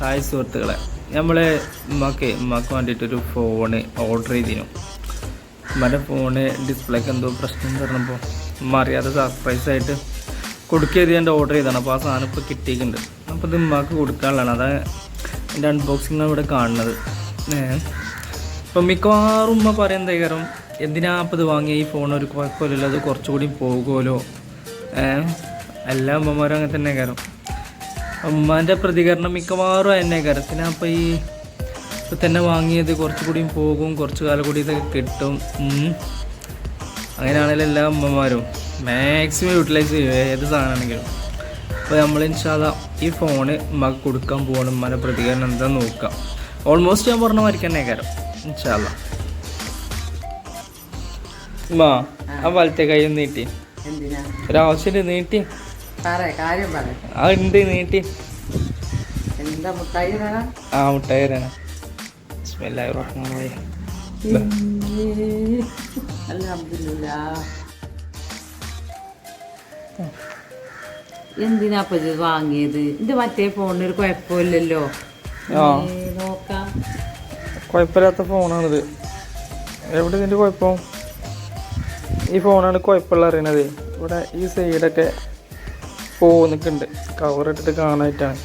Hi സുഹൃത്തുക്കളെ. നമ്മൾ ഉമ്മക്ക് ഉമ്മക്ക് വേണ്ടിയിട്ടൊരു ഫോണ് ഓർഡർ ചെയ്തിരുന്നു ഉമ്മന്റെ ഫോണ് ഡിസ്പ്ലേക്ക് എന്തോ പ്രശ്നം തരണപ്പോൾ ഉമ്മ അറിയാതെ സർപ്രൈസ് ആയിട്ട് കൊടുക്കുക എന്റെ ഓർഡർ ചെയ്തതാണ്. അപ്പോൾ ആ സാധനം ഇപ്പോൾ കിട്ടിയിട്ടുണ്ട്. അപ്പോൾ ഇത് ഉമ്മക്ക് കൊടുക്കാനുള്ളതാണ്. അതാണ് എന്റെ അൺബോക്സിംഗ് ഇവിടെ കാണുന്നത്. അപ്പോൾ മിക്കവാറും ഉമ്മ പറയുന്നത് കാരണം എന്തിനാ അപ്പോൾ ഇത് വാങ്ങിയ? ഈ ഫോൺ ഒരു കുഴപ്പമില്ലല്ലോ. അത് കുറച്ചുകൂടി പോകുമല്ലോ. എല്ലാ ഉമ്മമാരും അങ്ങനെ തന്നെ കാരണം ഉമ്മാന്റെ പ്രതികരണം മിക്കവാറും എന്നെ കരത്തിന് അപ്പോൾ ഈ ഇപ്പം തന്നെ വാങ്ങിയത് കുറച്ചുകൂടിയും പോകും കുറച്ച് കാലം കൂടി ഇതൊക്കെ കിട്ടും. അങ്ങനെയാണെങ്കിലും എല്ലാ അമ്മമാരും. മാക്സിമം യൂട്ടിലൈസ് ചെയ്യും ഏത് സാധനമാണെങ്കിലും. അപ്പോൾ നമ്മൾ ഇൻഷാല്ല ഈ ഫോണ് ഉമ്മക്ക് കൊടുക്കാൻ പോകണം ഉമ്മാന്റെ പ്രതികരണം എന്താ നോക്കാം. ഓൾമോസ്റ്റ് ഞാൻ പറഞ്ഞ മാതിരി തന്നെ കാരം. ഇൻഷാല്ല ഉമ്മ ആ വലത്തെ കൈ നീട്ടി. ഒരാവശ്യം നീട്ടി. ഉണ്ട് നീട്ടി? എന്താ മുട്ടായി ആ മുട്ടായി തരാണ്. എന്തിനാ ഇപ്പൊ ഇത് വാങ്ങിയത്? ഇത് മറ്റേ ഫോണിന് ഒരു കുഴപ്പമില്ലല്ലോ. നോക്കാം. കുഴപ്പമില്ലാത്ത ഫോണാണിത് എവിടെ ഇതിന്റെ കുഴപ്പം? ഈ ഫോണാണ് കുഴപ്പമുള്ള അറിയണത്. ഇവിടെ ഈ സൈഡൊക്കെ പോകുന്നിക്കുണ്ട് കവർ കവറിട്ടിട്ട് കാണാനായിട്ടാണ്.